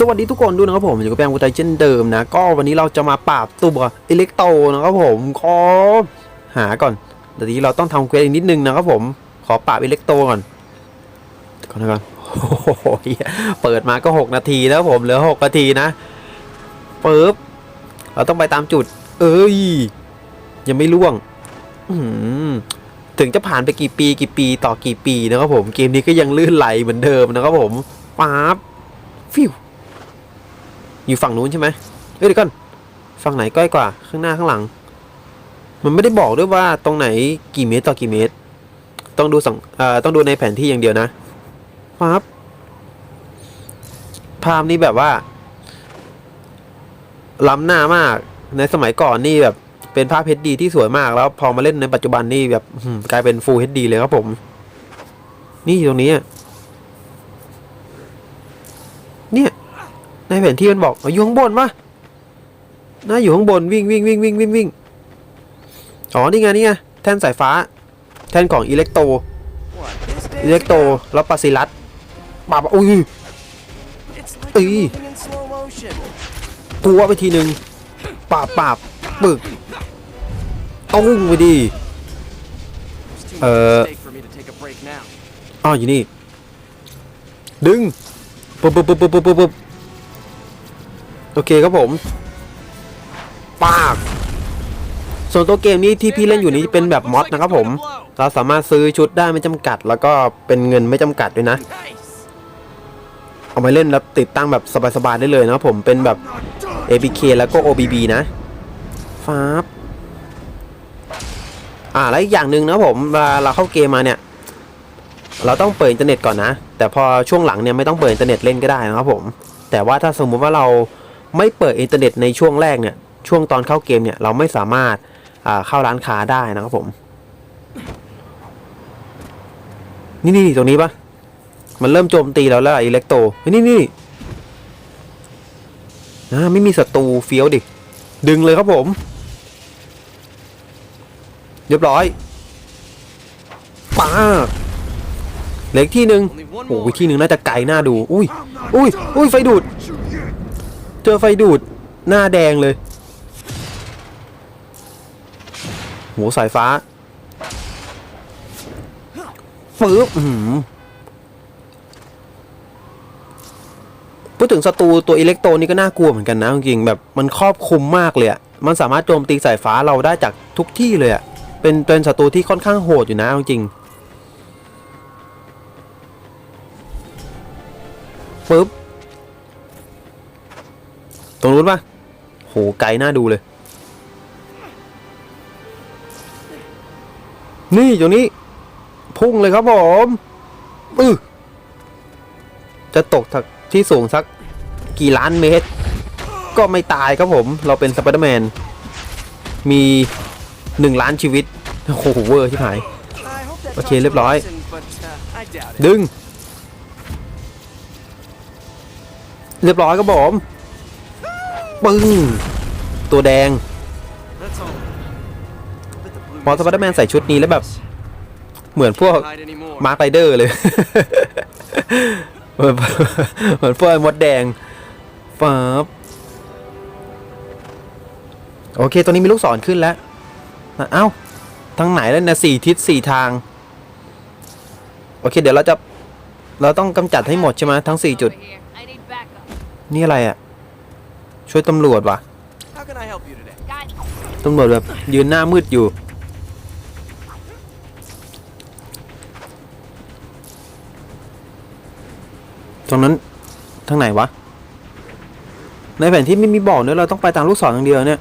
สวัสดีทุกคนด้วยนะครับผมอยู่กับแปงกุไตเช่นเดิมนะ ก็วันนี้เราจะมาปราบตัวอิเล็กโตนะครับผมขอหาก่อนเดี๋ยวนี้เราต้องทำเควสอีกนิดนึงนะครับผมขอปราบอิเล็กโตก่อนก่อนนะก่อนโอ้โหเปิดมาก็ 6 นาทีแล้วผมเหลือ 6 นาทีนะปึ๊บเราต้องไปตามจุด เอ้ย ยังไม่ล่วงอถึงจะผ่านไปกี่ปีกี่ปีต่อกี่ปีนะครับผมเกมนี้ก็ยังลื่นไหลเหมือนเดิมนะครับผมป๊าบฟิว อยู่ฝั่งนู้นใช่ไหมเอ้ยเดี๋ยวก่อนฝั่งไหนใกล้กว่า ข้างหน้าข้างหลัง มันไม่ได้บอกด้วยว่าตรงไหนกี่เมตรต่อกี่เมตร ต้องดูสังเอ่อต้องดูในแผนที่อย่างเดียวนะปั๊บภาพนี้แบบว่าล้ำหน้ามากในสมัยก่อนนี่แบบเป็นภาพ HD ที่สวยมากแล้วพอมาเล่นในปัจจุบันนี่แบบกลายเป็น Full HD เลยครับผม นี่อยู่ตรงนี้เนี่ย ในแผนที่มันบอกเอาอยู่ข้างบนปะน่าอยู่ข้างบนวิ่งวิ่งวิ่งวิ่งวิ่งวิ่งอ๋อนี่ไงนี่ไงแท่นสายฟ้า แท่นของอิเล็กโตอิเล็กโตแล้วปาซิลัสปาบอุ้ย It's Ý. like moving in slow motion. ปัวไปทีหนึ่งปาบปาบปึกตุ้งไปดี It's too much Uh. at stake for me to take a break now. อ๋ออยู่นี่ ดึงบปุ๊บปุ๊บปุ๊บปุ๊บปุ๊บ โอเคครับผมปากส่วนตัวเกมนี้ที่พี่เล่นอยู่นี้เป็นแบบมอดนะครับผม เราสามารถซื้อชุดได้ไม่จำกัด แล้วก็เป็นเงินไม่จำกัดด้วยนะ เอามาเล่นแล้วติดตั้งแบบสบายๆได้เลยนะครับผมเป็นแบบ APK แล้วก็ OBB นะฟ้าบอ่าแล้วอีกอย่างหนึ่งนะครับผมเวลาเราเข้าเกมมาเนี่ย เราต้องเปิดอินเทอร์เน็ตก่อนนะ แต่พอช่วงหลังเนี่ยไม่ต้องเปิดอินเทอร์เน็ตเล่นก็ได้นะครับผม แต่ว่าถ้าสมมุติว่าเรา ไม่เปิดอินเทอร์เน็ตในช่วงแรกเนี่ย ช่วงตอนเข้าเกมเนี่ย เราไม่สามารถเข้าร้านค้าได้นะครับผม นี่นี่ตรงนี้ปะมันเริ่มโจมตีเราแล้วอิเล็กโตนี่นี่นะไม่มีศัตรูเฟี้ยวดิ ดึงเลยครับผม เรียบร้อยป้าเล็กที่หนึ่งโอ้ยที่หนึ่งน่าจะไกลหน้าดู อุ้ย อุ้ย อุ้ย ไฟดูด จอไฟดูดหน้าแดงเลยโหสายฟ้าปึ๊บพูดถึงศัตรูตัวอิเล็กโตรนี่ก็น่ากลัวเหมือนกันนะจริงแบบ มันครอบคลุมมากเลยอะมันสามารถโจมตีสายฟ้าเราได้จากทุกที่เลยอะเป็นเป็นศัตรูที่ค่อนข้างโหดอยู่นะจริงปึ๊บ ตรงนู้นปะโห ไกลน่าดูเลย นี่ตรงนี้ พุ่งเลยครับผมอือจะตกจากที่สูงสักกี่ล้านเมตร ก็ไม่ตายครับผม เราเป็นสไปเดอร์แมน มีหนึ่งล้านชีวิต โอ้โหเวอร์ที่หาย I hope that Okay, talks เรียบร้อย ดึง เรียบร้อยครับผม ปึ้ง ตัวแดง พอสไปเดอร์แมนใส่ชุดนี้แล้วแบบ เหมือนพวกมาร์คไรเดอร์เลย เหมือนเหมือนพวกไอ้มดแดงฟับโอเค ตัวนี้มีลูกศรขึ้นแล้ว เอ้า ทางไหนแล้วนะสี่ทิศสี่ทาง โอเค เดี๋ยวเราจะ เราต้องกำจัดให้หมดใช่ไหมทั้งสี่จุด นี่อะไรอะ ช่วยตำรวจว่ะ How can I help you today? Got ตำรวจแบบยืนหน้ามืดอยู่ ตรงนั้นทางไหนวะ ในแผนที่ไม่มีบอกเนอะเราต้องไปตามลูกศรทางเดียวเนี่ย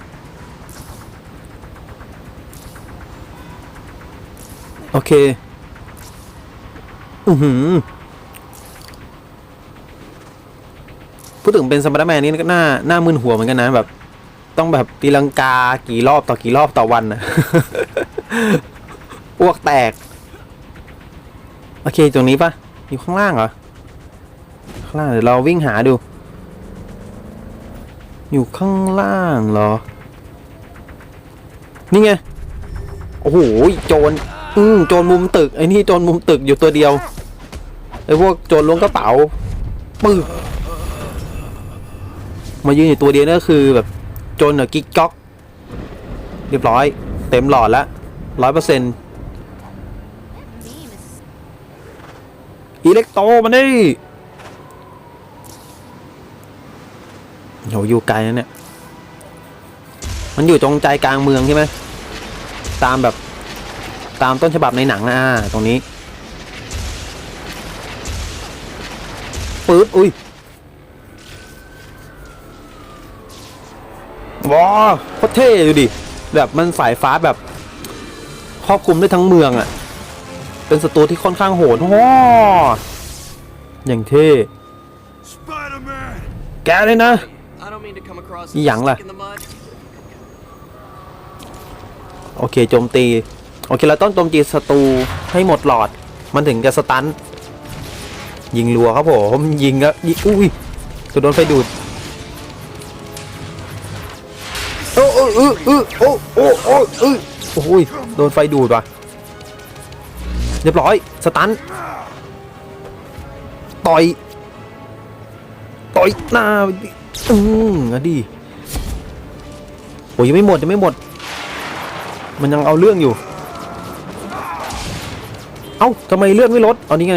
โอเค อือหือ พูดถึงเป็นสไปเดอร์แมนนี่ก็หน้าหน้ามึนหัวเหมือนกันนะแบบ ต้องแบบตีลังกากี่รอบต่อกี่รอบต่อวันนะอ้วกแตก โอเคตรงนี้ปะอยู่ข้างล่างเหรอ ข้างล่างเดี๋ยวเราวิ่งหาดู อยู่ข้างล่างเหรอ นี่ไง โอ้โหโจรอืมโจรมุมตึกไอ้นี่โจรมุมตึกอยู่ตัวเดียวไอ้พวกโจรล้วงกระเป๋าปึ๊บ มายืนอยู่ตัวเดียวนั่นก็คือแบบจนอะกิ๊กก๊อก เรียบร้อย เต็มหลอดแล้วร้อยเปอร์เซ็นต์อิเล็กโตมันได้โหอยู่ไกลนะเนี่ย มันอยู่ตรงใจกลางเมืองใช่ไหม ตามแบบตามต้นฉบับในหนังนะตรงนี้ปึ๊บอุ้ย ว้าวโคตรเท่ดูดิ แบบมันสายฟ้าแบบครอบคลุมได้ทั้งเมืองอะ่ะ เป็นศัตรูที่ค่อนข้างโหดว้าอย่างเท่ Spider-Man! แกเลยนะ I don't mean to come across Ý as a dặn là- stick in the mud. โอเคโจมตี โอเคเราต้องโจมตีศัตรูให้หมดหลอด มันถึงจะสตันยิงรัวครับผมยิงก็ยิงอุ้ยจะโดนไฟดูด ยเออเออโอ้โอ้โอ้เออโอ้ยโดนไฟดูดว่ะเรียบร้อยสตันต่อยต่อยหน้าอืมอดีโอ้ยยังไม่หมดยังไม่หมด มันยังเอาเรื่องอยู่ เอ้าทำไมเลื่อดไม่ลดเอานี้ไง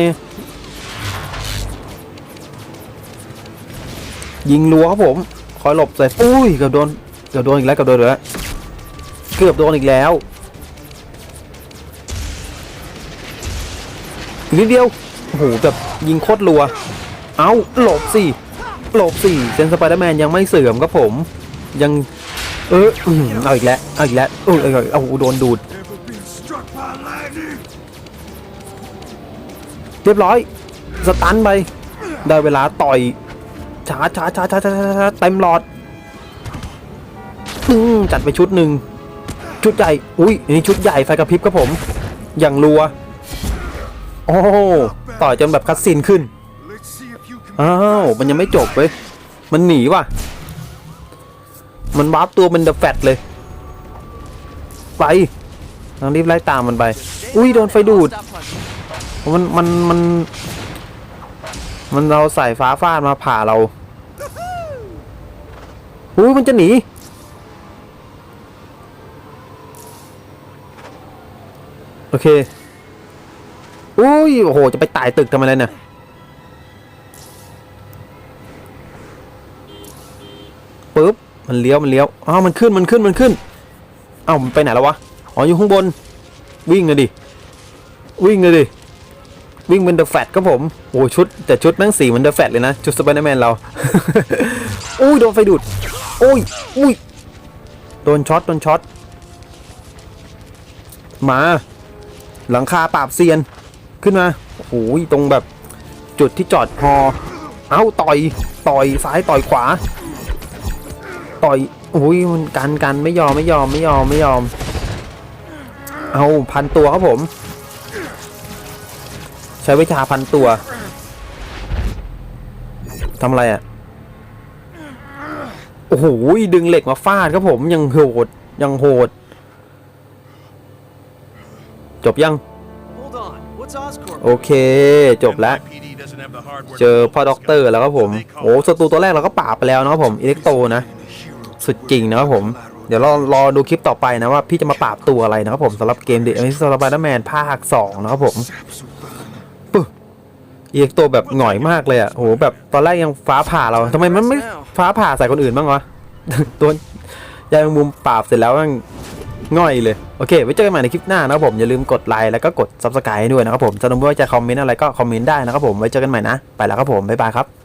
ยิงรัวครับผม คอยหลบใส่อุ้ยกับโดน เกือบโดนอีกแล้วเกือบโดนอีกแล้วเกือบโดนอีกแล้วนิดเดียวโอ้โหแบบยิงโคตรรัว เอาหลบสิหลบสิเซนสไปเดอร์แมนยังไม่เสื่อมครับผม ยังเอออ้อหือเอาอีกแล้วเอาอีกแล้วเออเออเอาโดนดูด เรียบร้อย สตันไป ได้เวลาต่อยช้าช้าช้าช้าช้าชาเต็มหลอด จัดไปชุดหนึ่งชุดใหญ่ อุ้ยนี่ชุดใหญ่ไฟกระพริบครับผม อย่างรัว โอ้ต่อยจนแบบคัดซีนขึ้น อ้าว มันยังไม่จบเว้ย มันหนีว่ะ มันวาร์ปตัวเป็นเดอะแฟตเลย ไปต้องรีบไล่ตามมันไป อุ้ยโดนไฟดูด มันมันมัน มันเราใส่ฟ้าฟาดมาผ่าเราอุ้ยมันจะหนี โอเค อุ้ย โอ้โห จะไปไต่ตึกทำไมเลยเนี่ยปึ๊บ มันเลี้ยว มันเลี้ยว อ้าว มันขึ้น มันขึ้น มันขึ้นเอ้ามันไปไหนแล้ววะ อ๋อ อยู่ข้างบน วิ่งเลยดิ วิ่งเลยดิ วิ่งเป็นเดอะแฟตครับผม โอ้ชุด แต่ชุดแม่งสีเหมันเดอะแฟตเลยนะ ชุดสไปเดอร์แมนเรา อุ้ย โดนไฟดูดโอ้ย อุ้ย โดนช็อต โดนช็อต มา หลังคาปราบเซียนขึ้นมาโอ้โหตรงแบบจุดที่จอดพอเอ้าต่อยต่อยซ้ายต่อยขวา ต่อยโอ้ยมันกันกันไม่ยอมไม่ยอมไม่ยอมไม่ยอม เอาพันตัวครับผม ใช้วิชาพันตัวทำอะไรอะโอ้โหดึงเหล็กมาฟาดครับผมยังโหดยังโหด จบยัง Hold on. What's Oscorp? โอเค จบแล้ว NYPD doesn't have the hardware เจอพ่อด็อกเตอร์แล้วครับผมโอ้ศัตรูตัวแรกเราก็ปราบไปแล้วนะครับผมอิเล็กโตนะ สุดจริงนะครับผม เดี๋ยวเรารอดูคลิปต่อไปนะว่าพี่จะมาปราบตัวอะไรนะครับผมสำหรับเกมเด็กอันนี้สไปเดอร์แมนภาค2นะครับผมปึ๊บอิเล็กโตแบบหง่อยมากเลยอะโหแบบตอนแรกยังฟ้าผ่าเราทำไมมันไม่ฟ้าผ่าใส่คนอื่นบ้างวะตัวยายแมงมุมปราบเสร็จแล้วมัน ง่อยเลย โอเค ไว้เจอกันใหม่ในคลิปหน้านะครับผม อย่าลืมกดไลค์แล้วก็กดซับสไครต์ให้ด้วยนะครับผมสนุกว่าจะคอมเมนต์อะไรก็คอมเมนต์ได้นะครับผม ไว้เจอกันใหม่นะ ไปแล้วครับผม บ๊ายบายครับ